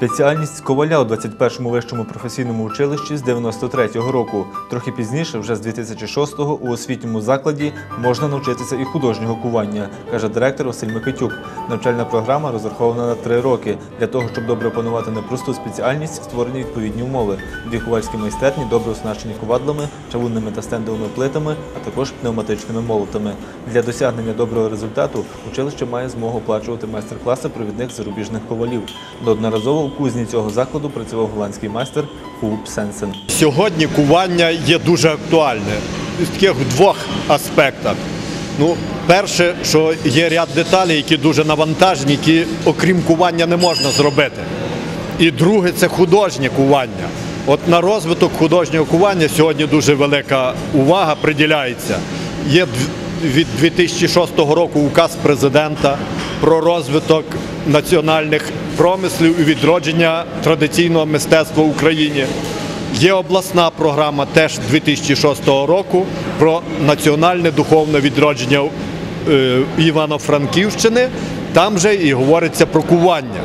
Спеціальність коваля у 21-му вищому професійному училищі з 93-го року. Трохи пізніше, вже з 2006-го, у освітньому закладі можна навчитися і художнього кування, каже директор Василь Микитюк. Навчальна програма розрахована на три роки. Для того, щоб добре опанувати непросту спеціальність, створені відповідні умови. Дві ковальські майстерні добре оснащені ковадлами, чавунними та стендовими плитами, а також пневматичними молотами. Для досягнення доброго результату училище має змогу оплачувати майстер-класи провідних зарубіжних ковалів. Неодноразово у кузні цього закладу працював голландський майстер Фулп Сенсен. Сьогодні кування є дуже актуальне з таких двох аспектах. Ну, перше, що є ряд деталей, які дуже навантажені, які окрім кування не можна зробити. І друге це художнє кування. От на розвиток художнього кування сьогодні дуже велика увага приділяється. Є від 2006 року указ президента про розвиток національних промислів і відродження традиційного мистецтва в Україні. Є обласна програма теж 2006 року про національне духовне відродження е, Івано-Франківщини. Там же і говориться про кування.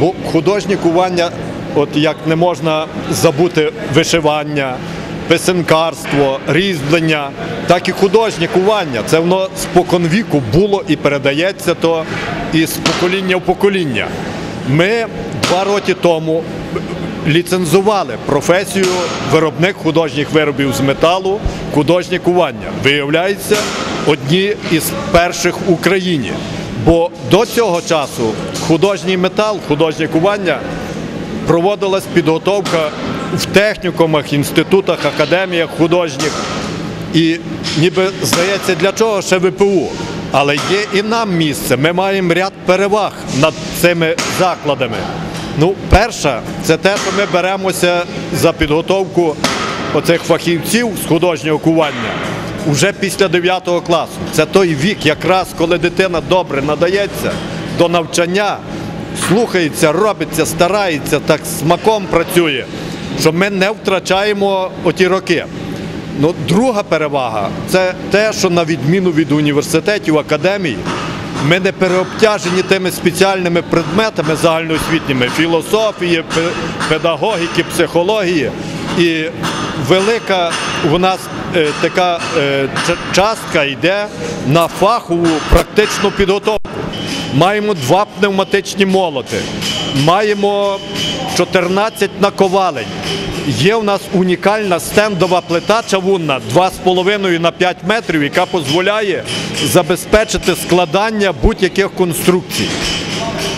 Бо художнє кування, от як не можна забути вишивання, писанкарство, різьблення, так і художнє кування. Це воно споконвіку було і передається то із покоління в покоління. Ми два роки тому ліцензували професію виробник художніх виробів з металу, художнє кування. Виявляється, одні із перших в Україні. Бо до цього часу художній метал, художнє кування проводилась підготовка в технікумах, інститутах, академіях художніх. І ніби здається, для чого ще ВПУ? Але є і нам місце. Ми маємо ряд переваг над цими закладами. Ну, перша, це те, що ми беремося за підготовку оцих фахівців з художнього кування вже після 9 класу. Це той вік, якраз коли дитина добре надається до навчання, слухається, робиться, старається, так смаком працює, що ми не втрачаємо оті роки. Ну, друга перевага це те, що на відміну від університетів, академій, ми не переобтяжені тими спеціальними предметами загальноосвітніми філософії, педагогіки, психології. І велика у нас е, така е, частка йде на фахову практичну підготовку. Маємо два пневматичні молоти, маємо 14 наковалень. Є у нас унікальна стендова плита чавунна 2,5 на 5 метрів, яка дозволяє забезпечити складання будь-яких конструкцій.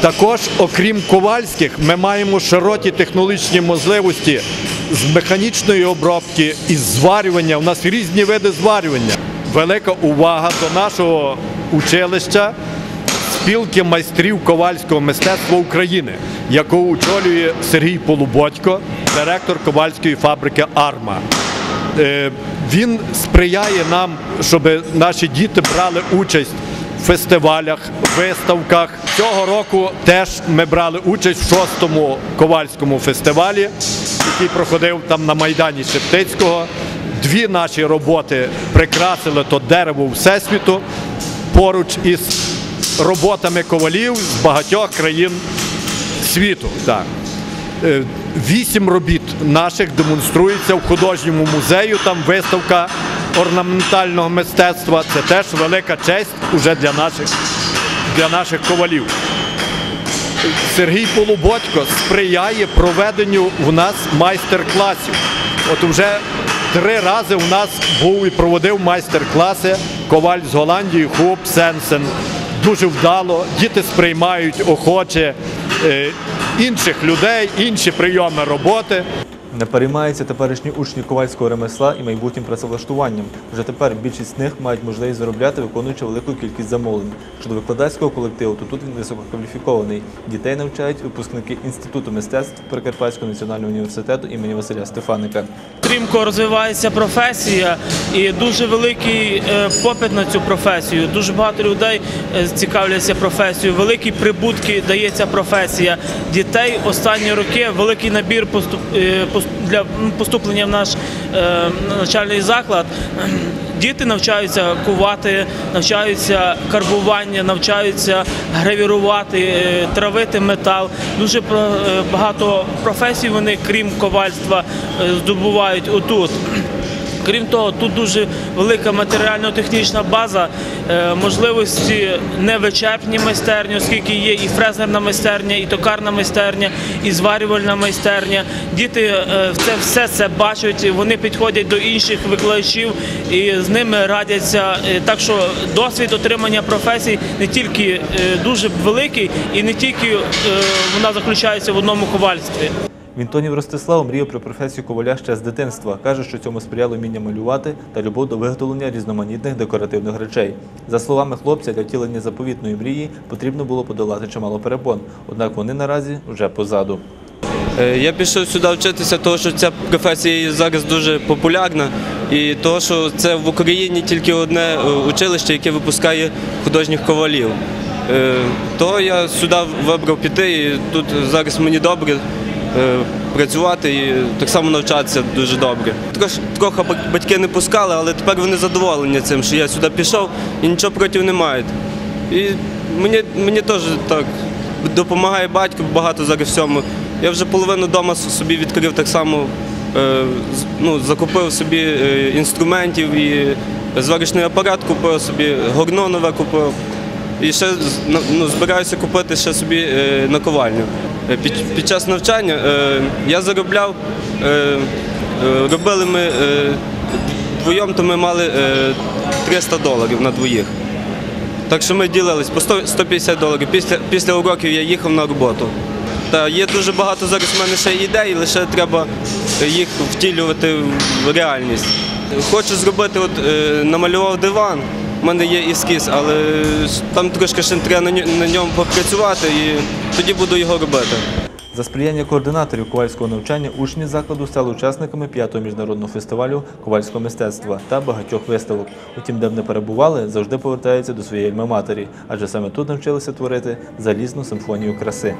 Також, окрім ковальських, ми маємо широкі технологічні можливості з механічної обробки і зварювання. У нас різні види зварювання. Велика увага до нашого училища спілки майстрів ковальського мистецтва України, яку очолює Сергій Полуботько, директор ковальської фабрики Арма. Е, Він сприяє нам, щоб наші діти брали участь в фестивалях, виставках. Цього року теж ми брали участь в шостому ковальському фестивалі, який проходив там на Майдані Шептицького. Дві наші роботи прикрасили то дерево Всесвіту поруч із роботами ковалів з багатьох країн світу. Так. Е, Вісім робіт наших демонструється в художньому музею. Там виставка орнаментального мистецтва. Це теж велика честь уже для наших, для наших ковалів. Сергій Полуботько сприяє проведенню в нас майстер-класів. От вже три рази у нас був і проводив майстер-класи коваль з Голландії Хуп Сенсен. Дуже вдало. Діти сприймають охоче е, інших людей, інші прийоми роботи. Не переймаються теперішні учні ковальського ремесла і майбутнім працевлаштуванням. Вже тепер більшість з них мають можливість заробляти, виконуючи велику кількість замовлень. Щодо викладацького колективу, то тут він висококваліфікований. Дітей навчають випускники Інституту мистецтв Прикарпатського національного університету імені Василя Стефаника. Стрімко розвивається професія і дуже великий е, попит на цю професію. Дуже багато людей е, цікавляться професією. Великі прибутки дає ця професія. Дітей останні роки великий набір поступ, е, для поступлення в наш е, навчальний заклад. діти навчаються кувати, навчаються карбування, навчаються гравірувати, е, травити метал. Дуже е, багато професій вони, крім ковальства, здобувають отут. Крім того, тут дуже велика матеріально-технічна база, е, можливості невичерпні майстерні, оскільки є і фрезерна майстерня, і токарна майстерня, і зварювальна майстерня. Діти е, це все це бачать, вони підходять до інших викладачів і з ними радяться. Е, Так що досвід отримання професій не тільки дуже великий, і не тільки вона заключається в одному ковальстві. Вінтонів Ростислав мріяв про професію коваля ще з дитинства. Каже, що цьому сприяло вміння малювати та любов до виготовлення різноманітних декоративних речей. За словами хлопця, для втілення заповітної мрії потрібно було подолати чимало перепон. Однак вони наразі вже позаду. Е, Я пішов сюди вчитися, тому що ця професія зараз дуже популярна, і того, що це в Україні тільки одне е, училище, яке випускає художніх ковалів. Е, То я сюди вибрав піти, і тут зараз мені добре працювати і так само навчатися дуже добре. Трош, трохи батьки не пускали, але тепер вони задоволені цим, що я сюди пішов і нічого проти не мають. І мені, мені теж так допомагає батько багато зараз всьому. Я вже половину вдома собі відкрив так само, е, ну, закупив собі е, інструментів і зварочний апарат купив собі, горно нове купив. І ще ну, збираюся купити ще собі е, наковальню. Е, Під, під час навчання е, я заробляв, е, е, робили ми е, вдвоєм, то ми мали е, 300 доларів на двоїх. Так що ми ділились по 100 150 доларів. Після, після уроків я їхав на роботу. Та є дуже багато зараз в мене ще ідей, лише треба їх втілювати в реальність. Хочу зробити, от е, намалював диван. У мене є ескіз, але там трошки ще треба на ньо- на ньому попрацювати і тоді буду його робити. За сприяння координаторів ковальського навчання учні закладу стали учасниками п'ятого міжнародного фестивалю ковальського мистецтва та багатьох виставок. Утім, де б не перебували, завжди повертаються до своєї альма-матері, адже саме тут навчилися творити залізну симфонію краси.